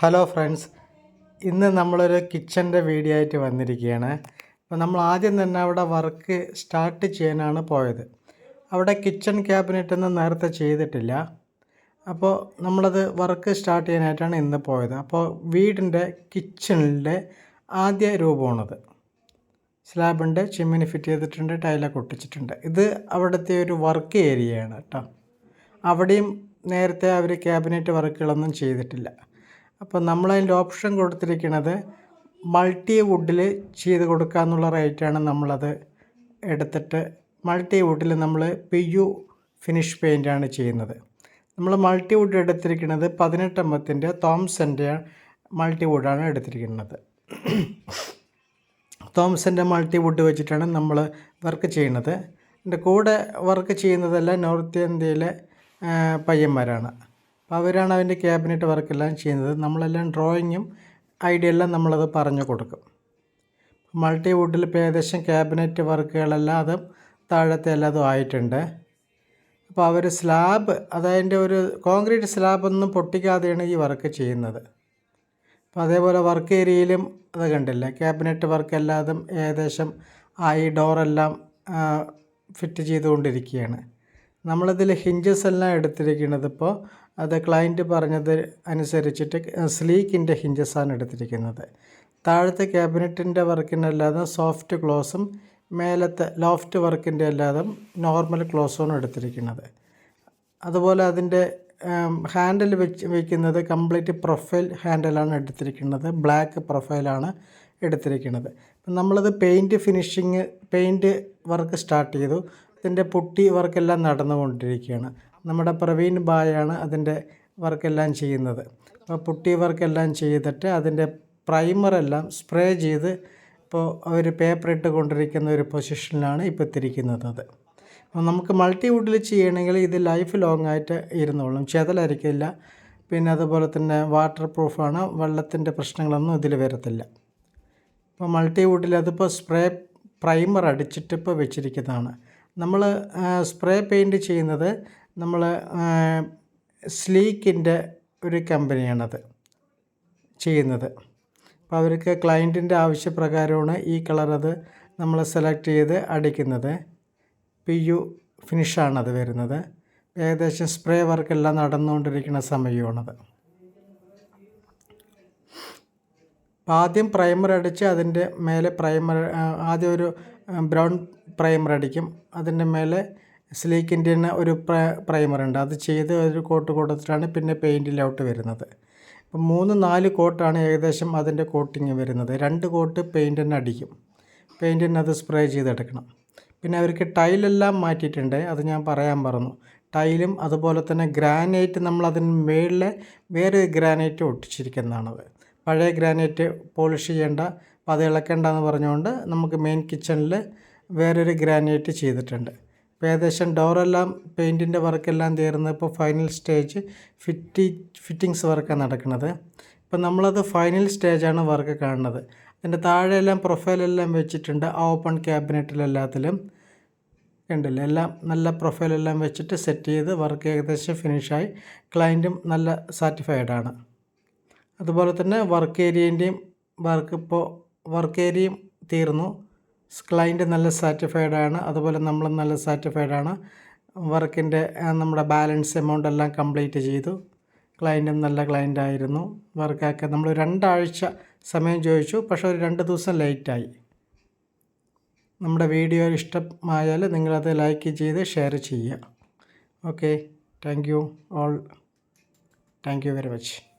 Hello friends ഇന്ന് നമ്മളൊരു കിച്ചന്റെ video ആയിട്ട് വന്നിരിക്കുകയാണ്. അപ്പോൾ നമ്മൾ ആദ്യം തന്നെ അവിടെ വർക്ക് സ്റ്റാർട്ട് ചെയ്യാനാണ് പോയത്. അവിടെ കിച്ചൺ ക്യാബിനറ്റ് ഒന്നും നേരത്തെ ചെയ്തിട്ടില്ല. അപ്പോൾ നമ്മളത് വർക്ക് സ്റ്റാർട്ട് ചെയ്യാനായിട്ടാണ് ഇന്ന് പോയത്. അപ്പോൾ വീടിന്റെ കിച്ചണിന്റെ ആദ്യ രൂപമാണത്. സ്ലാബുണ്ട് ചിമ്മിനി ഫിറ്റ് ചെയ്തിട്ടുണ്ട് ടൈലൊക്കെ ഒട്ടിച്ചിട്ടുണ്ട്. ഇത് അവിടുത്തെ ഒരു വർക്ക് ഏരിയയാണ് കേട്ടോ. അവിടെയും നേരത്തെ അവർ ക്യാബിനറ്റ് വർക്കുകളൊന്നും ചെയ്തിട്ടില്ല. അപ്പോൾ നമ്മൾ അതിന്റെ ഓപ്ഷൻ കൊടുത്തിരിക്കുന്നത് മൾട്ടി വുഡിൽ ചെയ്ത് കൊടുക്കുക എന്നുള്ള റേറ്റാണ് നമ്മളത് എടുത്തിട്ട് മൾട്ടി വുഡിൽ നമ്മൾ പി യു ഫിനിഷ് പെയിന്റാണ് ചെയ്യുന്നത്. നമ്മൾ മൾട്ടി വുഡ് എടുത്തിരിക്കുന്നത് പതിനെട്ടമ്പത്തിന്റെ തോംസന്റെ മൾട്ടി വുഡാണ് എടുത്തിരിക്കുന്നത്. തോംസന്റെ മൾട്ടി വുഡ് വെച്ചിട്ടാണ് നമ്മൾ വർക്ക് ചെയ്യുന്നത്. എന്റെ കൂടെ വർക്ക് ചെയ്യുന്നതെല്ലാം നോർത്ത് ഇന്ത്യയിലെ പയ്യന്മാരാണ്. അപ്പോൾ അവരാണ് അതിന്റെ ക്യാബിനറ്റ് വർക്കെല്ലാം ചെയ്യുന്നത്. നമ്മളെല്ലാം ഡ്രോയിങ്ങും ഐഡിയ എല്ലാം നമ്മളത് പറഞ്ഞു കൊടുക്കും. മൾട്ടി വുഡിൽ ഇപ്പോൾ ഏകദേശം ക്യാബിനറ്റ് വർക്കുകളെല്ലാം അതും താഴത്തെ എല്ലാതും ആയിട്ടുണ്ട്. അപ്പോൾ അവർ സ്ലാബ് അതതിന്റെ ഒരു കോൺക്രീറ്റ് സ്ലാബൊന്നും പൊട്ടിക്കാതെയാണ് ഈ വർക്ക് ചെയ്യുന്നത്. അപ്പോൾ അതേപോലെ വർക്ക് ഏരിയയിലും അത് കണ്ടില്ല? ക്യാബിനറ്റ് വർക്ക് എല്ലാതും ഏകദേശം ആയി ഡോറെല്ലാം ഫിറ്റ് ചെയ്തുകൊണ്ടിരിക്കുകയാണ്. നമ്മളിതിൽ ഹിഞ്ചസ് എല്ലാം എടുത്തിരിക്കുന്നത് ഇപ്പോൾ അത് ക്ലയന്റ് പറഞ്ഞത് അനുസരിച്ചിട്ട് സ്ലീക്കിന്റെ ഹിഞ്ചസാണ് എടുത്തിരിക്കുന്നത്. താഴത്തെ ക്യാബിനറ്റിന്റെ വർക്കിനല്ലാതെ സോഫ്റ്റ് ക്ലോസും മേലത്തെ ലോഫ്റ്റ് വർക്കിന്റെ അല്ലാതെ നോർമൽ ക്ലോസുമാണ് എടുത്തിരിക്കുന്നത്. അതുപോലെ അതിന്റെ ഹാൻഡിൽ വെച്ച് വയ്ക്കുന്നത് കംപ്ലീറ്റ് പ്രൊഫൈൽ ഹാൻഡിലാണ് എടുത്തിരിക്കുന്നത്. ബ്ലാക്ക് പ്രൊഫൈലാണ് എടുത്തിരിക്കുന്നത്. നമ്മളത് paint finishing paint work start ചെയ്തു. അതിന്റെ പുട്ടി വർക്കെല്ലാം നടന്നുകൊണ്ടിരിക്കുകയാണ്. നമ്മുടെ പ്രവീൺ ബായാണ് അതിന്റെ വർക്കെല്ലാം ചെയ്യുന്നത്. അപ്പോൾ പുട്ടി വർക്കെല്ലാം ചെയ്തിട്ട് അതിന്റെ പ്രൈമറെല്ലാം സ്പ്രേ ചെയ്ത് ഇപ്പോൾ അവർ പേപ്പർ ഇട്ട് കൊണ്ടിരിക്കുന്ന ഒരു പൊസിഷനിലാണ് ഇപ്പോൾ തിരിക്കുന്നത് അപ്പോൾ നമുക്ക് മൾട്ടി വുഡിൽ ചെയ്യണമെങ്കിൽ ഇത് ലൈഫ് ലോങ് ആയിട്ട് ഇരുന്നോളും. ചെതലരിക്കില്ല. പിന്നെ അതുപോലെ തന്നെ വാട്ടർ പ്രൂഫാണ് വെള്ളത്തിന്റെ പ്രശ്നങ്ങളൊന്നും ഇതിൽ വരത്തില്ല. ഇപ്പോൾ മൾട്ടി വുഡിൽ അതിപ്പോൾ സ്പ്രേ പ്രൈമർ അടിച്ചിട്ട് ഇപ്പോൾ വെച്ചിരിക്കുന്നതാണ്. നമ്മൾ സ്പ്രേ പെയിന്റ് ചെയ്യുന്നത് നമ്മൾ സ്ലീക്കിന്റെ ഒരു കമ്പനിയാണത് ചെയ്യുന്നത്. അപ്പോൾ അവർക്ക് ക്ലയന്റിന്റെ ആവശ്യപ്രകാരമാണ് ഈ കളർ അത് നമ്മൾ സെലക്ട് ചെയ്ത് അടിക്കുന്നത്. പി യു ഫിനിഷാണത് വരുന്നത്. ഏകദേശം സ്പ്രേ വർക്കെല്ലാം നടന്നുകൊണ്ടിരിക്കുന്ന സമയമാണത് അപ്പോൾ ആദ്യം പ്രൈമർ അടിച്ച് അതിന്റെ മേലെ പ്രൈമർ ആദ്യം ഒരു ബ്രൗൺ പ്രൈമർ അടിക്കും. അതിന്റെ മേലെ സ്ലീക്കിന്റെ തന്നെ ഒരു പ്രൈമർ ഉണ്ട്. അത് ചെയ്ത് ഒരു കോട്ട് കൊടുത്തിട്ടാണ് പിന്നെ പെയിന്റിലോട്ട് വരുന്നത്. അപ്പം മൂന്ന് നാല് കോട്ടാണ് ഏകദേശം അതിന്റെ കോട്ടിങ് വരുന്നത്. രണ്ട് കോട്ട് പെയിന്റ് തന്നെ അടിക്കും. പെയിന്റ് തന്നെ അത് സ്പ്രേ ചെയ്തെടുക്കണം. പിന്നെ അവർക്ക് ടൈലെല്ലാം മാറ്റിയിട്ടുണ്ട്. അത് ഞാൻ പറയാൻ പറഞ്ഞു ടൈലും അതുപോലെ തന്നെ ഗ്രാനൈറ്റ് നമ്മൾ അതിന് മേളിൽ വേറെ ഗ്രാനൈറ്റ് ഒട്ടിച്ചിരിക്കുന്നതാണത്. പഴയ ഗ്രാനൈറ്റ് പോളിഷ് ചെയ്യേണ്ട അപ്പോൾ അത് ഇളക്കേണ്ടെന്ന് പറഞ്ഞുകൊണ്ട് നമുക്ക് മെയിൻ കിച്ചണിൽ വേറൊരു ഗ്രാനൈറ്റ് ചെയ്തിട്ടുണ്ട്. ഇപ്പോൾ ഏകദേശം ഡോറെല്ലാം പെയിന്റിന്റെ വർക്കെല്ലാം തീർന്ന് ഇപ്പോൾ ഫൈനൽ സ്റ്റേജ് ഫിറ്റി ഫിറ്റിങ്സ് വർക്കാണ് നടക്കുന്നത്. ഇപ്പം നമ്മളത് ഫൈനൽ സ്റ്റേജാണ് വർക്ക് കാണുന്നത്. അതിന്റെ താഴെയെല്ലാം പ്രൊഫൈലെല്ലാം വെച്ചിട്ടുണ്ട് ആ ഓപ്പൺ ക്യാബിനറ്റിലെല്ലാത്തിലും ഉണ്ടല്ലോ എല്ലാം നല്ല പ്രൊഫൈലെല്ലാം വെച്ചിട്ട് സെറ്റ് ചെയ്ത് വർക്ക് ഏകദേശം ഫിനിഷായി ക്ലയന്റും നല്ല സാറ്റിസ്ഫൈഡ് ആണ്. അതുപോലെ തന്നെ വർക്ക് ഏരിയേന്റെയും വർക്ക് ഇപ്പോൾ വർക്ക് ഏരിയയും തീർന്നു. ക്ലയന്റ് നല്ല സാറ്റിസ്ഫൈഡ് ആണ്. അതുപോലെ നമ്മൾ നല്ല സാറ്റിസ്ഫൈഡ് ആണ്. വർക്കിന്റെ നമ്മുടെ ബാലൻസ് എമൗണ്ട് എല്ലാം കംപ്ലീറ്റ് ചെയ്തു. ക്ലയന്റും നല്ല ക്ലയന്റ് ആയിരുന്നു. വർക്കൊക്കെ നമ്മൾ രണ്ടാഴ്ച സമയം ചോദിച്ചു. പക്ഷേ ഒരു രണ്ട് ദിവസം ലേറ്റായി നമ്മുടെ വീഡിയോ ഇഷ്ടമായാൽ നിങ്ങളത് ലൈക്ക് ചെയ്ത് ഷെയർ ചെയ്യുക. Okay thank you all thank you very much